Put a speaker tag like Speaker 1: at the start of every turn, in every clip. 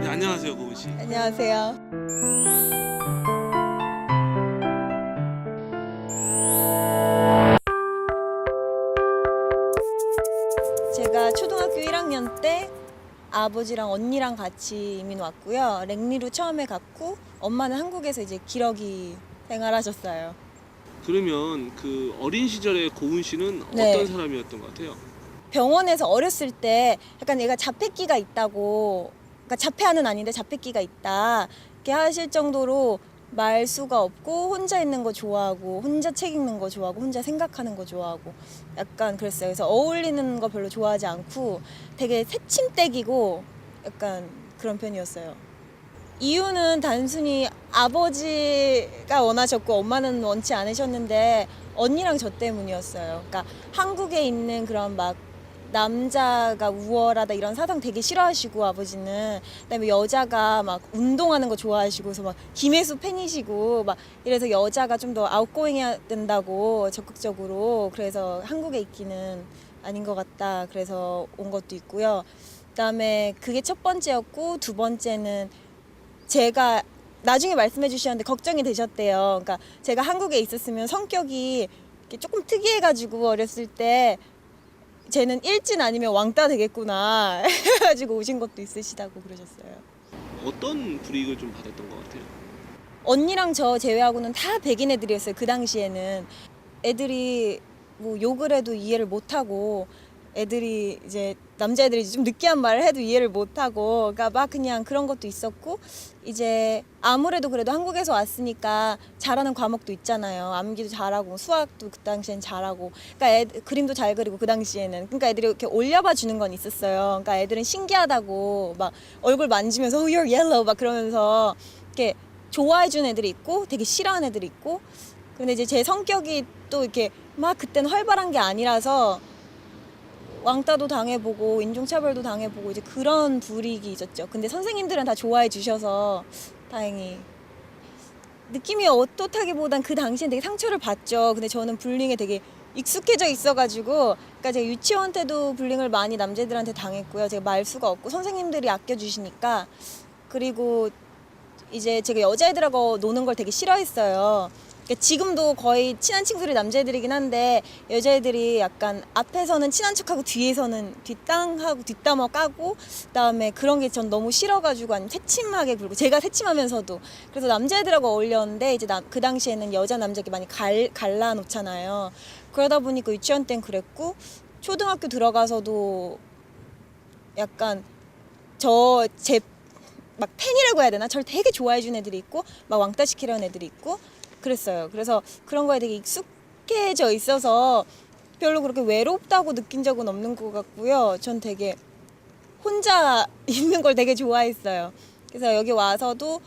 Speaker 1: 네, 안녕하세요, 고은 씨.
Speaker 2: 제가 초등학교 1학년 때 아버지랑 언니랑 같이 이민 왔고요. 랭리로 처음에 갔고 엄마는 한국에서 이제 기러기 생활하셨어요.
Speaker 1: 그러면 그 어린 시절에 고은 씨는
Speaker 2: 네.
Speaker 1: 어떤 사람이었던 것 같아요?
Speaker 2: 병원에서 어렸을 때 약간 얘가 자폐기가 있다고 그러니까 자폐아는 아닌데 자폐기가 있다 이렇게 하실 정도로 말수가 없고 혼자 있는 거 좋아하고 혼자 책 읽는 거 좋아하고 혼자 생각하는 거 좋아하고 약간 그랬어요. 그래서 어울리는 거 별로 좋아하지 않고 되게 새침대기고 약간 그런 편이었어요. 이유는 단순히 아버지가 원하셨고 엄마는 원치 않으셨는데 언니랑 저 때문이었어요. 그러니까 한국에 있는 그런 막 남자가 우월하다 이런 사상 되게 싫어하시고 아버지는 그다음에 여자가 막 운동하는 거 좋아하시고 그래서 막 김혜수 팬이시고 막 이래서 여자가 좀 더 아웃고잉해야 된다고 적극적으로 그래서 한국에 있기는 아닌 것 같다 그래서 온 것도 있고요. 그다음에 그게 첫 번째였고 두 번째는 제가 나중에 말씀해 주셨는데 걱정이 되셨대요. 그러니까 제가 한국에 있었으면 성격이 이렇게 조금 특이해가지고 어렸을 때 쟤는 일진 아니면 왕따 되겠구나 해가지고 오신 것도 있으시다고 그러셨어요.
Speaker 1: 어떤 불이익을 좀 받았던 것 같아요?
Speaker 2: 언니랑 저 제외하고는 다 백인 애들이었어요. 그 당시에는 애들이 뭐 욕을 해도 이해를 못하고 애들이 이제 남자애들이 좀 느끼한 말을 해도 이해를 못하고 그러니까 막 그냥 그런 것도 있었고 이제 아무래도 그래도 한국에서 왔으니까 잘하는 과목도 있잖아요. 암기도 잘하고 수학도 그 당시엔 잘하고 그러니까 애, 그림도 잘 그리고 그 당시에는. 그러니까 애들이 이렇게 올려봐 주는 건 있었어요. 그러니까 애들은 신기하다고 막 얼굴 만지면서 oh, you're yellow. 막 그러면서 이렇게 좋아해 준 애들이 있고 되게 싫어하는 애들이 있고. 근데 이제 제 성격이 또 이렇게 막 그때는 활발한 게 아니라서 왕따도 당해보고 인종차별도 당해보고 이제 그런 불이익이 있었죠. 근데 선생님들은 다 좋아해 주셔서 다행히 느낌이 어떻다기보단 그 당시엔 되게 상처를 받죠. 근데 저는 불링에 되게 익숙해져 있어가지고 그러니까 제가 유치원 때도 불링을 많이 남자들한테 당했고요. 제가 말수가 없고 선생님들이 아껴주시니까 그리고 이제 제가 여자애들하고 노는 걸 되게 싫어했어요. 그러니까 지금도 거의 친한 친구들이 남자애들이긴 한데 여자애들이 약간 앞에서는 친한 척하고 뒤에서는 뒷땅하고 뒷담화 까고 그다음에 그런 게 전 너무 싫어가지고 아니 새침하게 굴고 제가 새침하면서도 그래서 남자애들하고 어울렸는데 이제 남, 그 당시에는 여자 남자 이렇게 많이 갈, 갈라놓잖아요. 그러다 보니까 유치원 땐 그랬고 초등학교 들어가서도 약간 저제 막 팬이라고 해야 되나? 저를 되게 좋아해 준 애들이 있고 막 왕따 시키려는 애들이 있고 그랬어요. 그래서 그런 거에 되게 익숙해져 있어서 별로 그렇게 외롭다고 느낀 적은 없는 것 같고요. 전 되게 혼자 있는 걸 되게 좋아했어요. 그래서 여기 와서도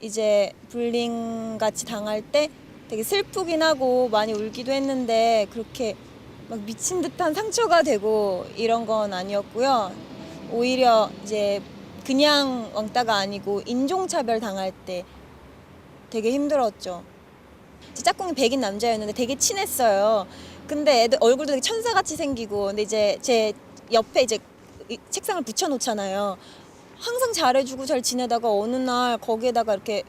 Speaker 2: 이제 불링 같이 당할 때 되게 슬프긴 하고 많이 울기도 했는데 그렇게 막 미친 듯한 상처가 되고 이런 건 아니었고요. 오히려 이제 그냥 왕따가 아니고 인종차별 당할 때 되게 힘들었죠. 제 짝꿍이 백인 남자였는데 되게 친했어요. 근데 애들 얼굴도 되게 천사같이 생기고 근데 이제 제 옆에 이제 이 책상을 붙여놓잖아요. 항상 잘해주고 잘 지내다가 어느 날 거기에다가 이렇게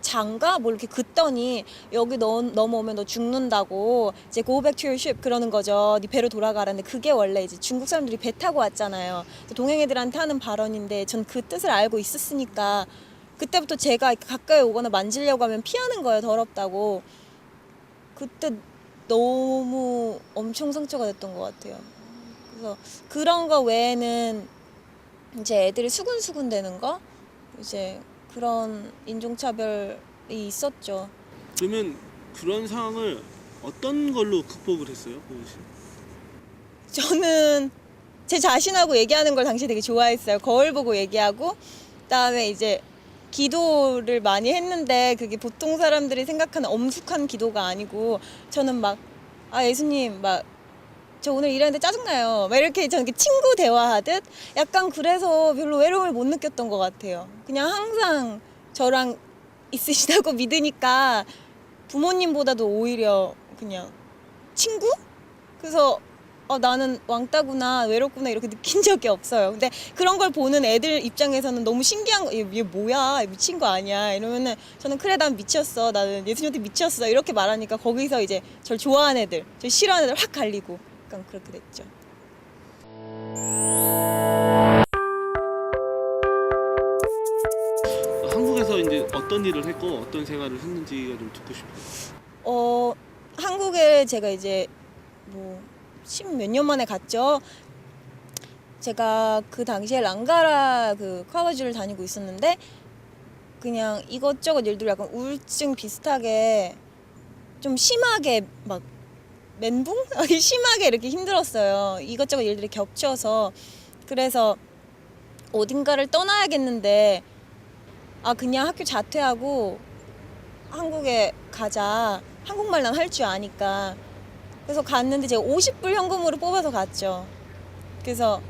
Speaker 2: 장가 뭘 이렇게 긋더니 여기 너, 넘어오면 너 죽는다고 이제 go back to your ship 그러는 거죠. 네 배로 돌아가라는데 그게 원래 이제 중국 사람들이 배 타고 왔잖아요. 동행 애들한테 하는 발언인데 전 그 뜻을 알고 있었으니까 그때부터 제가 가까이 오거나 만지려고 하면 피하는 거예요. 더럽다고. 그때 너무 엄청 상처가 됐던 것 같아요. 그래서 그런 거 외에는 이제 애들이 수근수근 되는 거 이제 그런 인종차별이 있었죠.
Speaker 1: 그러면 그런 상황을 어떤 걸로 극복을 했어요, 고은 씨?
Speaker 2: 저는 제 자신하고 얘기하는 걸 당시 되게 좋아했어요. 거울 보고 얘기하고 그다음에 이제 기도를 많이 했는데 그게 보통 사람들이 생각하는 엄숙한 기도가 아니고 저는 막 아 예수님 막 저 오늘 일하는데 짜증나요. 막 이렇게 저는 친구 대화하듯 약간 그래서 별로 외로움을 못 느꼈던 것 같아요. 그냥 항상 저랑 있으시다고 믿으니까 부모님보다도 오히려 그냥 친구? 그래서 어, 나는 왕따구나 외롭구나 이렇게 느낀 적이 없어요. 근데 그런 걸 보는 애들 입장에서는 너무 신기한 거, 얘, 얘 뭐야 미친 거 아니야 이러면은 저는 그래 난 미쳤어 나는 예수님한테 미쳤어 이렇게 말하니까 거기서 이제 절 좋아하는 애들, 저 싫어하는 애들 확 갈리고 약간 그렇게 됐죠.
Speaker 1: 한국에서 이제 어떤 일을 했고 어떤 생활을 했는지가 좀 듣고 싶어요.
Speaker 2: 어 한국에 제가 이제 뭐 십 몇 년 만에 갔죠. 제가 그 당시에 랑가라 그 컬러지를 다니고 있었는데 그냥 이것저것 들어 약간 우울증 비슷하게 좀 심하게 막 멘붕? 심하게 이렇게 힘들었어요. 이것저것 일들이 겹쳐서 그래서 어딘가를 떠나야겠는데 아 그냥 학교 자퇴하고 한국에 가자. 한국말 난 할 줄 아니까. 그래서 갔는데 제가 50불 현금으로 뽑아서 갔죠. 그래서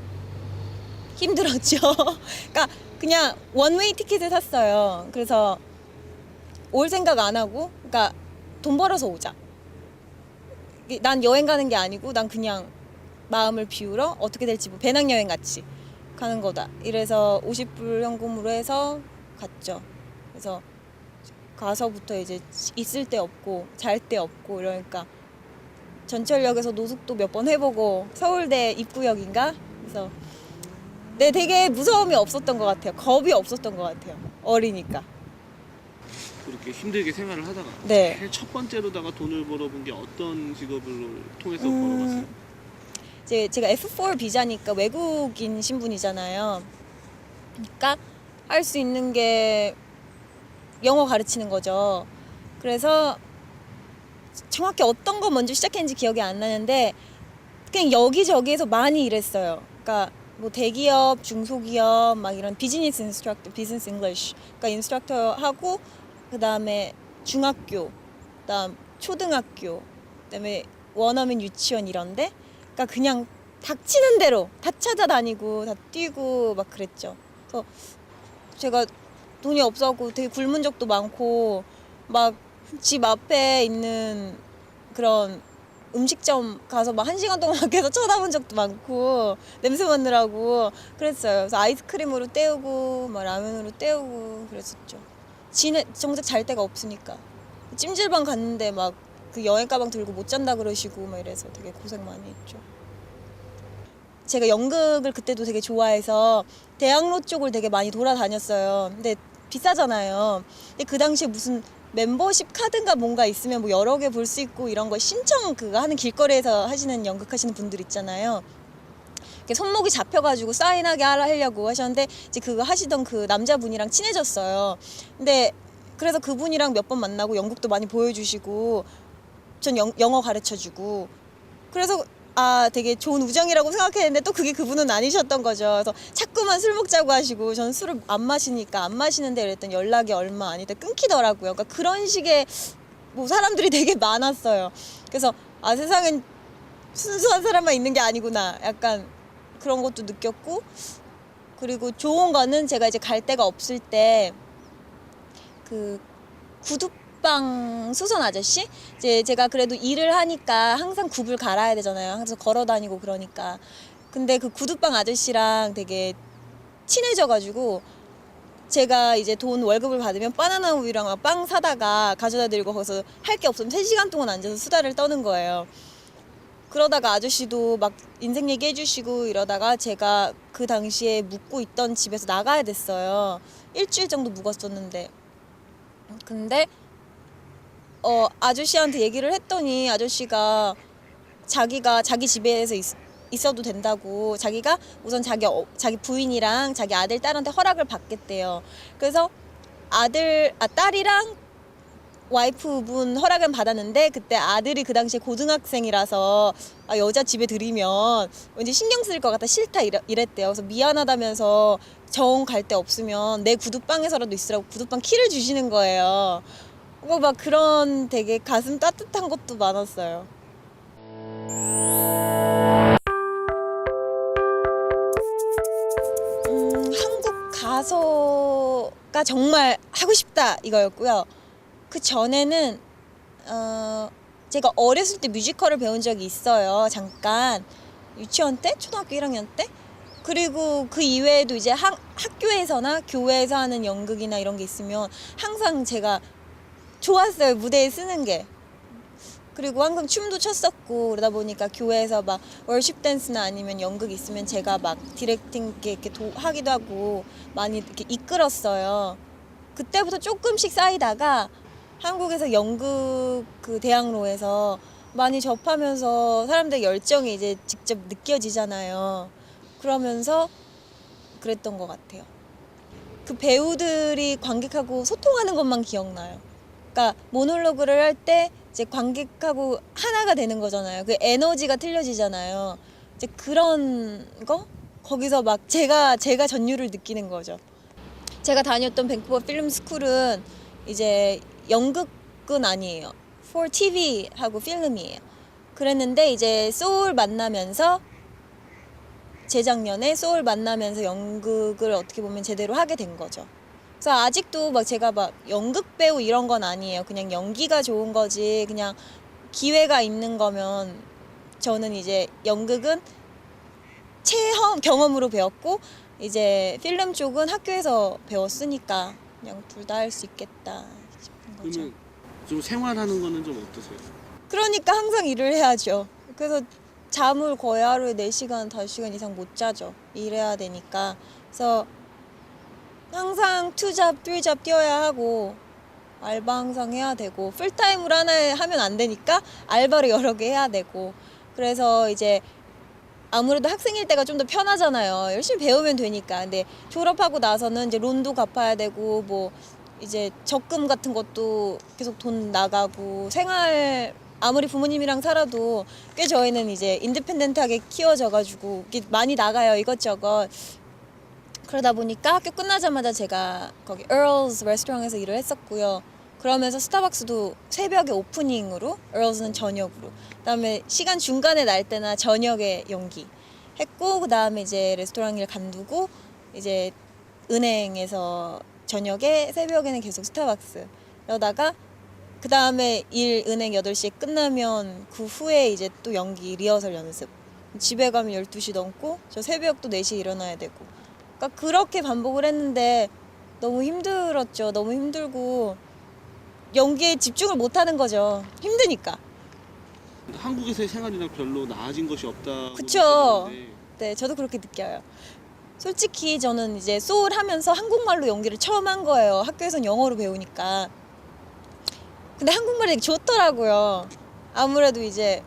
Speaker 2: 힘들었죠. 그러니까 그냥 원웨이 티켓을 샀어요. 그래서 올 생각 안 하고, 그러니까 돈 벌어서 오자. 난 여행 가는 게 아니고, 난 그냥 마음을 비우러 어떻게 될지 뭐 배낭여행 같이 가는 거다. 이래서 50불 현금으로 해서 갔죠. 그래서 가서부터 이제 있을 데 없고 잘데 없고 이러니까 전철역에서 노숙도 몇 번 해보고 서울대 입구역인가? 그래서 네 되게 무서움이 없었던 것 같아요. 겁이 없었던 것 같아요. 어리니까.
Speaker 1: 그렇게 힘들게 생활을 하다가
Speaker 2: 네.
Speaker 1: 제일 첫 번째로다가 돈을 벌어본 게 어떤 직업을 통해서
Speaker 2: 음.
Speaker 1: 벌어봤어요?
Speaker 2: 이제 제가 F4 비자니까 외국인 신분이잖아요. 그러니까 할 수 있는 게 영어 가르치는 거죠. 그래서 정확히 어떤 거 먼저 시작했는지 기억이 안 나는데 그냥 여기저기에서 많이 일했어요. 그러니까 뭐 대기업, 중소기업 막 이런 비즈니스 인스트럭터, 비즈니스 잉글리시 그러니까 인스트럭터 하고 그다음에 중학교, 그다음 초등학교, 그다음에 원어민 유치원 이런데 그러니까 그냥 닥치는 대로 다 찾아다니고 다 뛰고 막 그랬죠. 그래서 제가 돈이 없어갖고 되게 굶은 적도 많고 막 집 앞에 있는 그런 음식점 가서 막 한 시간 동안 계속 쳐다본 적도 많고 냄새 맡느라고 그랬어요. 그래서 아이스크림으로 때우고 막 라면으로 때우고 그랬었죠. 지는 정작 잘 데가 없으니까 찜질방 갔는데 막 그 여행 가방 들고 못 잔다 그러시고 막 이래서 되게 고생 많이 했죠. 제가 연극을 그때도 되게 좋아해서 대학로 쪽을 되게 많이 돌아다녔어요. 근데 비싸잖아요. 근데 그 당시에 무슨 멤버십 카드인가 뭔가 있으면 뭐 여러 개 볼 수 있고 이런 거 신청 그거 하는 길거리에서 하시는 연극 하시는 분들 있잖아요. 이렇게 손목이 잡혀가지고 사인하게 하려고 하셨는데 이제 그거 하시던 그 남자분이랑 친해졌어요. 근데 그래서 그분이랑 몇 번 만나고 연극도 많이 보여주시고 전 영, 영어 가르쳐주고 그래서 아 되게 좋은 우정이라고 생각했는데 또 그게 그분은 아니셨던 거죠. 그래서 자꾸만 술 먹자고 하시고 저는 술을 안 마시니까 안 마시는데 이랬더니 연락이 얼마 안 있다 끊기더라고요. 그러니까 그런 식의 뭐 사람들이 되게 많았어요. 그래서 아 세상엔 순수한 사람만 있는 게 아니구나. 약간 그런 것도 느꼈고 그리고 좋은 거는 제가 이제 갈 데가 없을 때 그 구두 방 수선 아저씨 이제 제가 그래도 일을 하니까 항상 굽을 갈아야 되잖아요. 항상 걸어 다니고 그러니까. 근데 그 구두방 아저씨랑 되게 친해져가지고 제가 이제 돈 월급을 받으면 바나나 우유랑 막 빵 사다가 가져다 드리고 거기서 할 게 없으면 3시간 동안 앉아서 수다를 떠는 거예요. 그러다가 아저씨도 막 인생 얘기 해주시고 이러다가 제가 그 당시에 묵고 있던 집에서 나가야 됐어요. 일주일 정도 묵었었는데. 근데 어 아저씨한테 얘기를 했더니 아저씨가 자기가 자기 집에서 있, 있어도 된다고 자기가 우선 자기 어, 자기 부인이랑 자기 아들 딸한테 허락을 받겠대요. 그래서 아들 아 딸이랑 와이프분 허락은 받았는데 그때 아들이 그 당시에 고등학생이라서 아, 여자 집에 들이면 왠지 신경 쓸 것 같아 싫다 이래, 이랬대요. 그래서 미안하다면서 정갈 데 없으면 내 구두방에서라도 있으라고 구두방 키를 주시는 거예요. 뭐 막 그런 되게 가슴 따뜻한 것도 많았어요. 음, 한국 가서가 정말 하고 싶다 이거였고요. 그 전에는 어, 제가 어렸을 때 뮤지컬을 배운 적이 있어요. 잠깐 유치원 때, 초등학교 1학년 때. 그리고 그 이외에도 이제 학, 학교에서나 교회에서 하는 연극이나 이런 게 있으면 항상 제가 좋았어요. 무대에 쓰는 게. 그리고 항상 춤도 췄었고 그러다 보니까 교회에서 막 월십 댄스나 아니면 연극 있으면 제가 막 디렉팅 이렇게 도, 하기도 하고 많이 이렇게 이끌었어요. 그때부터 조금씩 쌓이다가 한국에서 연극 그 대학로에서 많이 접하면서 사람들 열정이 이제 직접 느껴지잖아요. 그러면서 그랬던 것 같아요. 그 배우들이 관객하고 소통하는 것만 기억나요. 그러니까 모놀로그를 할 때 이제 관객하고 하나가 되는 거잖아요. 그 에너지가 틀려지잖아요. 이제 그런 거 거기서 막 제가 제가 전율을 느끼는 거죠. 제가 다녔던 밴쿠버 필름 스쿨은 이제 연극은 아니에요. for TV 하고 필름이에요. 그랬는데 이제 소울 만나면서 재작년에 소울 만나면서 연극을 어떻게 보면 제대로 하게 된 거죠. 그래서 아직도 막 제가 막 연극 배우 이런 건 아니에요. 그냥 연기가 좋은 거지. 그냥 기회가 있는 거면 저는 이제 연극은 체험 경험으로 배웠고 이제 필름 쪽은 학교에서 배웠으니까 그냥 둘 다 할 수 있겠다 싶은 거죠.
Speaker 1: 그러면 좀 생활하는 거는 좀 어떠세요?
Speaker 2: 그러니까 항상 일을 해야죠. 그래서 잠을 거의 하루에 4시간, 5시간 이상 못 자죠. 일해야 되니까. 그래서 항상 투잡, 쓰리잡 뛰어야 하고 알바 항상 해야 되고 풀타임으로 하나 하면 안 되니까 알바를 여러 개 해야 되고 그래서 이제 아무래도 학생일 때가 좀 더 편하잖아요. 열심히 배우면 되니까. 근데 졸업하고 나서는 이제 론도 갚아야 되고 뭐 이제 적금 같은 것도 계속 돈 나가고 생활 아무리 부모님이랑 살아도 꽤 저희는 이제 인디펜던트하게 키워져 가지고 많이 나가요 이것저것 그러다 보니까 학교 끝나자마자 제가 거기 Earl's 레스토랑에서 일을 했었고요. 그러면서 스타벅스도 새벽에 오프닝으로 Earls는 저녁으로. 그다음에 시간 중간에 날 때나 저녁에 연기 했고 그다음에 이제 레스토랑 일 간두고 이제 은행에서 저녁에 새벽에는 계속 스타벅스 그러다가 그 다음에 일 은행 8시에 끝나면 그 후에 이제 또 연기 리허설 연습. 집에 가면 12시 넘고 저 새벽 또 4시에 일어나야 되고 그러니까 그렇게 반복을 했는데 너무 힘들었죠 너무 힘들고 연기에 집중을 못 하는 거죠 힘드니까
Speaker 1: 한국에서의 생활이랑 별로 나아진 것이 없다.
Speaker 2: 그쵸. 네, 저도 그렇게 느껴요. 솔직히 저는 이제 소울 하면서 한국말로 연기를 처음 한 거예요. 학교에선 영어로 배우니까. 근데 한국말이 되게 좋더라고요. 아무래도 이제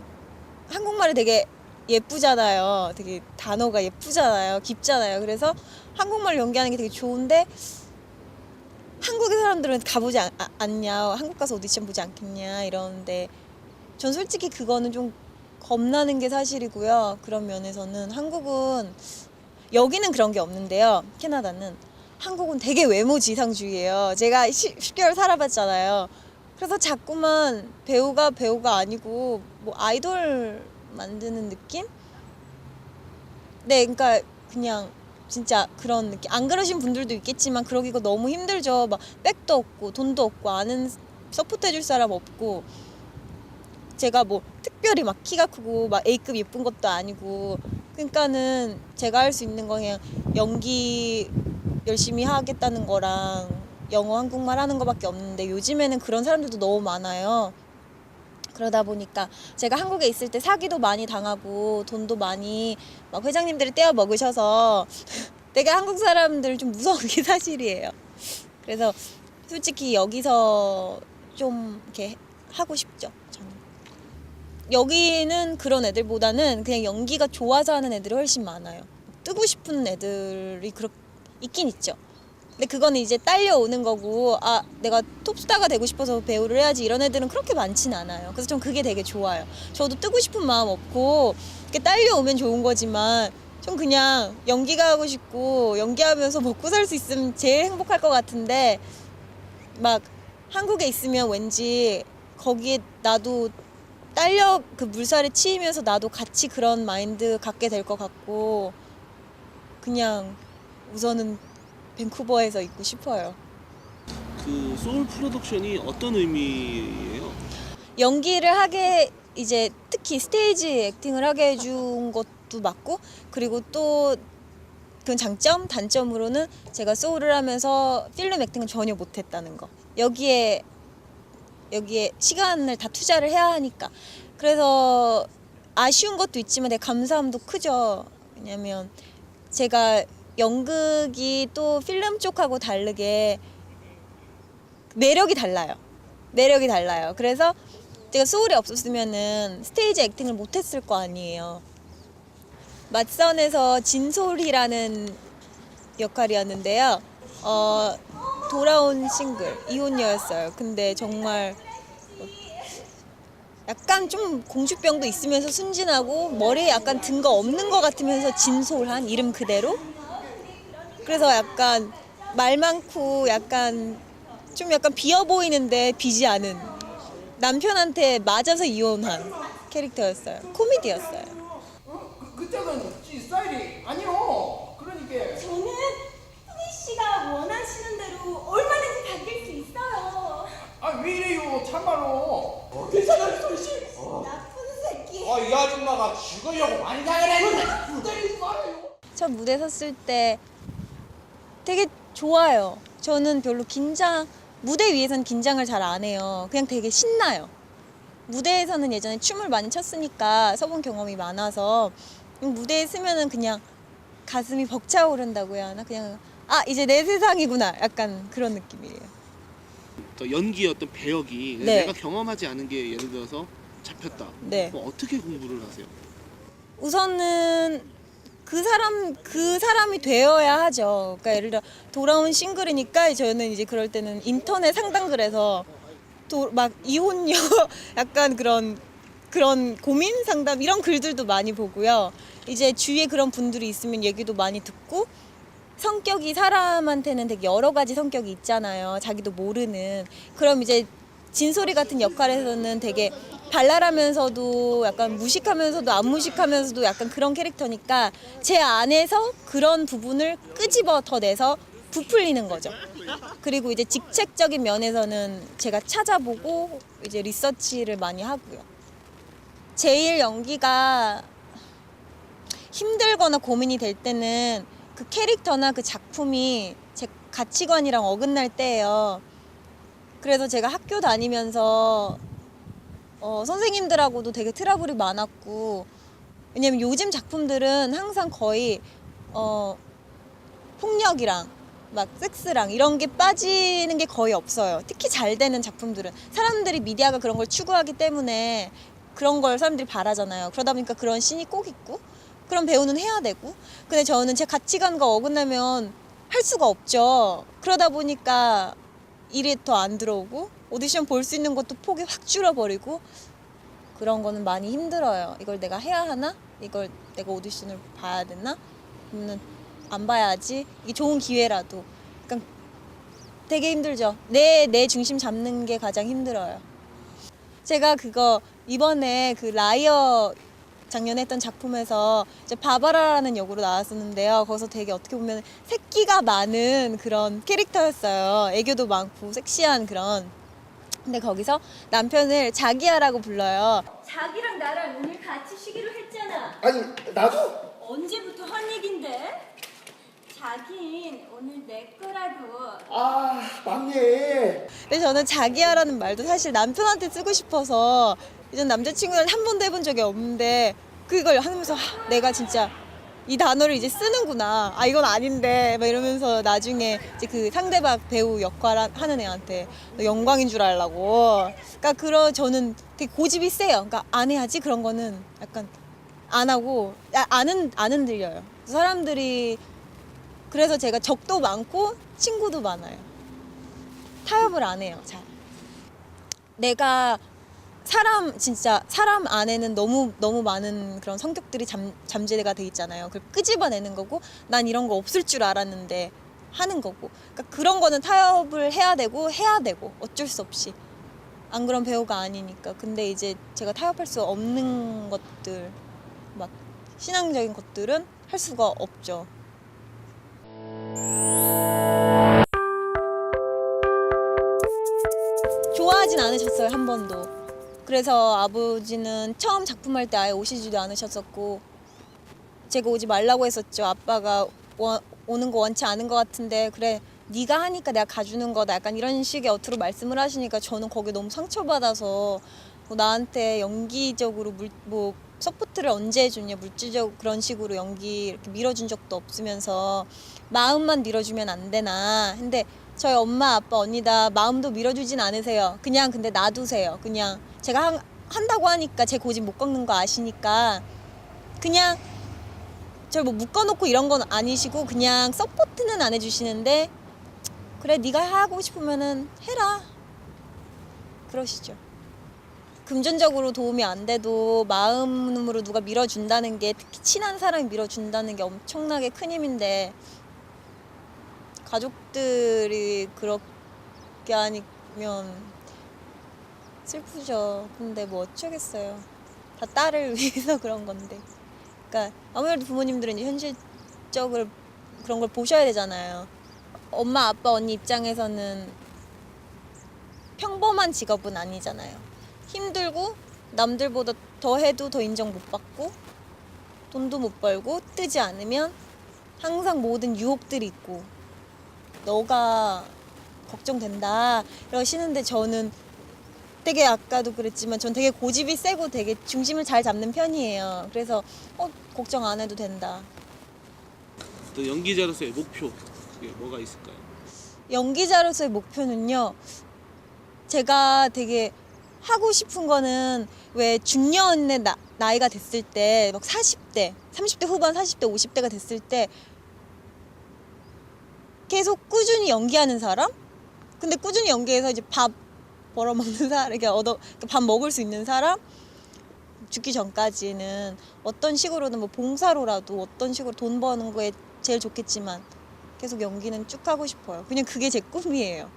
Speaker 2: 한국말이 되게 예쁘잖아요. 되게 단어가 예쁘잖아요. 깊잖아요. 그래서 한국말로 연기하는 게 되게 좋은데 한국의 사람들은 가보지 않, 아- 않냐. 한국 가서 오디션 보지 않겠냐. 이러는데 전 솔직히 그거는 좀 겁나는 게 사실이고요. 그런 면에서는 한국은 여기는 그런 게 없는데요. 캐나다는 한국은 되게 외모 지상주의예요. 제가 10, 10개월 살아봤잖아요. 그래서 자꾸만 배우가 배우가 아니고 뭐 아이돌 만드는 느낌? 네, 그러니까 그냥 진짜 그런 느낌. 안 그러신 분들도 있겠지만 그러기가 너무 힘들죠. 막 백도 없고 돈도 없고 아는 서포트 해줄 사람 없고 제가 뭐 특별히 막 키가 크고 막 A급 예쁜 것도 아니고 그러니까는 제가 할 수 있는 건 그냥 연기 열심히 하겠다는 거랑 영어 한국말 하는 거밖에 없는데 요즘에는 그런 사람들도 너무 많아요. 그러다 보니까 제가 한국에 있을 때 사기도 많이 당하고 돈도 많이 막 회장님들이 떼어 먹으셔서 되게 한국 사람들 좀 무서운 게 사실이에요. 그래서 솔직히 여기서 좀 이렇게 하고 싶죠. 저는. 여기는 그런 애들보다는 그냥 연기가 좋아서 하는 애들이 훨씬 많아요. 뜨고 싶은 애들이 그렇 있긴 있죠. 근데 그거는 이제 딸려오는 거고 아 내가 톱스타가 되고 싶어서 배우를 해야지 이런 애들은 그렇게 많지는 않아요. 그래서 전 그게 되게 좋아요. 저도 뜨고 싶은 마음 없고 이렇게 딸려오면 좋은 거지만 좀 그냥 연기가 하고 싶고 연기하면서 먹고 살 수 있으면 제일 행복할 것 같은데 막 한국에 있으면 왠지 거기에 나도 딸려 그 물살에 치이면서 나도 같이 그런 마인드 갖게 될 것 같고 그냥 우선은 밴쿠버에서 있고 싶어요.
Speaker 1: 그 소울 프로덕션이 어떤 의미예요?
Speaker 2: 연기를 하게 이제 특히 스테이지 액팅을 하게 해준 것도 맞고 그리고 또 그건 장점 단점으로는 제가 소울을 하면서 필름 액팅은 전혀 못했다는 거 여기에 여기에 시간을 다 투자를 해야 하니까 그래서 아쉬운 것도 있지만 되게 감사함도 크죠 왜냐면 제가 연극이 또 필름 쪽하고 다르게 매력이 달라요 매력이 달라요 그래서 제가 소울이 없었으면은 스테이지 액팅을 못했을 거 아니에요 맞선에서 진솔이라는 역할이었는데요. 어, 돌아온 싱글 이혼녀였어요. 근데 정말 약간 좀 공주병도 있으면서 순진하고 머리에 약간 든 거 없는 것 같으면서 진솔한 이름 그대로. 그래서 약간 말 많고 약간 좀 약간 비어 보이는데 비지 않은 남편한테 맞아서 이혼한 캐릭터였어요. 코미디였어요.
Speaker 3: 어? 그, 그때는 지 스타일이 아니요. 그러니까
Speaker 4: 저는 후미 씨가 원하시는 대로 얼마든지 바뀔 수 있어요.
Speaker 3: 아왜 이래요 참말로. 어, 괜찮아 소리 씨. 어.
Speaker 4: 나쁜 새끼.
Speaker 3: 아 이 아줌마가 죽으려고 만장을 했는데 때리지 말아요.
Speaker 2: 첫 무대 섰을 때 되게 좋아요. 저는 별로 긴장 무대 위에서는 긴장을 잘 안 해요. 그냥 되게 신나요. 무대에서는 예전에 춤을 많이 췄으니까 서본 경험이 많아서 무대에 서면은 그냥 가슴이 벅차오른다고 해야 하나 그냥 아 이제 내 세상이구나 약간 그런 느낌이에요.
Speaker 1: 또 연기의 어떤 배역이
Speaker 2: 네.
Speaker 1: 내가 경험하지 않은 게 예를 들어서 잡혔다.
Speaker 2: 네.
Speaker 1: 그럼 어떻게 공부를 하세요?
Speaker 2: 우선은 그 사람 그 사람이 되어야 하죠. 그러니까 예를 들어 돌아온 싱글이니까 저는 이제 그럴 때는 인터넷 상담글에서 도, 막 이혼녀 약간 그런 그런 고민 상담 이런 글들도 많이 보고요. 이제 주위에 그런 분들이 있으면 얘기도 많이 듣고 성격이 사람한테는 되게 여러 가지 성격이 있잖아요. 자기도 모르는. 그럼 이제 진소리 같은 역할에서는 되게 발랄하면서도 약간 무식하면서도 안 무식하면서도 약간 그런 캐릭터니까 제 안에서 그런 부분을 끄집어 더 내서 부풀리는 거죠. 그리고 이제 직책적인 면에서는 제가 찾아보고 이제 리서치를 많이 하고요. 제일 연기가 힘들거나 고민이 될 때는 그 캐릭터나 그 작품이 제 가치관이랑 어긋날 때예요. 그래서 제가 학교 다니면서 어, 선생님들하고도 되게 트러블이 많았고 왜냐면 요즘 작품들은 항상 거의 어, 폭력이랑 막 섹스랑 이런 게 빠지는 게 거의 없어요. 특히 잘 되는 작품들은 사람들이 미디어가 그런 걸 추구하기 때문에 그런 걸 사람들이 바라잖아요. 그러다 보니까 그런 씬이 꼭 있고 그런 배우는 해야 되고 근데 저는 제 가치관과 어긋나면 할 수가 없죠. 그러다 보니까 일이 더 안 들어오고 오디션 볼 수 있는 것도 폭이 확 줄어버리고 그런 거는 많이 힘들어요. 이걸 내가 해야 하나? 이걸 내가 오디션을 봐야 되나? 그러면 안 봐야지. 이게 좋은 기회라도. 그러니까 되게 힘들죠. 내, 내 중심 잡는 게 가장 힘들어요. 제가 그거 이번에 그 라이어 작년에 했던 작품에서 이제 바바라라는 역으로 나왔었는데요. 거기서 되게 어떻게 보면 새끼가 많은 그런 캐릭터였어요. 애교도 많고 섹시한 그런. 근데 거기서 남편을 자기야라고 불러요.
Speaker 4: 자기랑 나랑 오늘 같이 쉬기로 했잖아.
Speaker 3: 아니 나도
Speaker 4: 언제부터 한 얘긴데? 자긴 오늘 내 거라고.
Speaker 3: 아 맞네.
Speaker 2: 근데 저는 자기야라는 말도 사실 남편한테 쓰고 싶어서 이전 남자친구랑 한 번도 해본 적이 없는데 그걸 하면서 하, 내가 진짜 이 단어를 이제 쓰는구나. 아 이건 아닌데 막 이러면서 나중에 이제 그 상대방 배우 역할 하- 하는 애한테 너 영광인 줄 알라고. 그러니까 그런 저는 되게 고집이 세요. 그러니까 안 해야지 그런 거는 약간 안 하고 아, 안은 안 흔들려요. 사람들이 그래서 제가 적도 많고 친구도 많아요. 타협을 안 해요. 잘. 내가 사람 진짜 사람 안에는 너무 너무 많은 그런 성격들이 잠, 잠재가 돼 있잖아요. 그걸 끄집어내는 거고 난 이런 거 없을 줄 알았는데 하는 거고. 그러니까 그런 거는 타협을 해야 되고 해야 되고 어쩔 수 없이 안 그런 배우가 아니니까. 근데 이제 제가 타협할 수 없는 것들 막 신앙적인 것들은 할 수가 없죠. 좋아하진 않으셨어요 한 번도. 그래서 아버지는 처음 작품할 때 아예 오시지도 않으셨었고 제가 오지 말라고 했었죠. 아빠가 원- 오는 거 원치 않은 것 같은데 그래 네가 하니까 내가 가주는 거다. 약간 이런 식의 어투로 말씀을 하시니까 저는 거기에 너무 상처받아서 뭐 나한테 연기적으로 물, 뭐 서포트를 언제 해줬냐 물질적 그런 식으로 연기 이렇게 밀어준 적도 없으면서 마음만 밀어주면 안 되나 근데 저희 엄마 아빠 언니 다 마음도 밀어주진 않으세요. 그냥 근데 놔두세요. 그냥 제가 한, 한다고 하니까 제 고집 못 꺾는 거 아시니까 그냥 저를 뭐 묶어놓고 이런 건 아니시고 그냥 서포트는 안 해주시는데 그래 네가 하고 싶으면은 해라. 그러시죠. 금전적으로 도움이 안 돼도 마음으로 누가 밀어준다는 게 특히 친한 사람이 밀어준다는 게 엄청나게 큰 힘인데 가족들이 그렇게 하면 슬프죠. 근데 뭐 어쩌겠어요. 다 딸을 위해서 그런 건데. 그러니까 아무래도 부모님들은 이제 현실적으로 그런 걸 보셔야 되잖아요. 엄마, 아빠, 언니 입장에서는 평범한 직업은 아니잖아요. 힘들고 남들보다 더 해도 더 인정 못 받고 돈도 못 벌고 뜨지 않으면 항상 모든 유혹들이 있고 너가 걱정된다 이러시는데 저는 되게 아까도 그랬지만 전 되게 고집이 세고 되게 중심을 잘 잡는 편이에요. 그래서 어 걱정 안 해도 된다.
Speaker 1: 또 연기자로서의 목표 그게 뭐가 있을까요?
Speaker 2: 연기자로서의 목표는요. 제가 되게 하고 싶은 거는 왜 중년의 나, 나이가 됐을 때 막 40대, 30대 후반, 40대, 50대가 됐을 때 계속 꾸준히 연기하는 사람? 근데 꾸준히 연기해서 이제 밥 벌어 먹는 사람, 이렇게 얻어 밥 먹을 수 있는 사람? 죽기 전까지는 어떤 식으로든 뭐 봉사로라도 어떤 식으로 돈 버는 거에 제일 좋겠지만 계속 연기는 쭉 하고 싶어요. 그냥 그게 제 꿈이에요.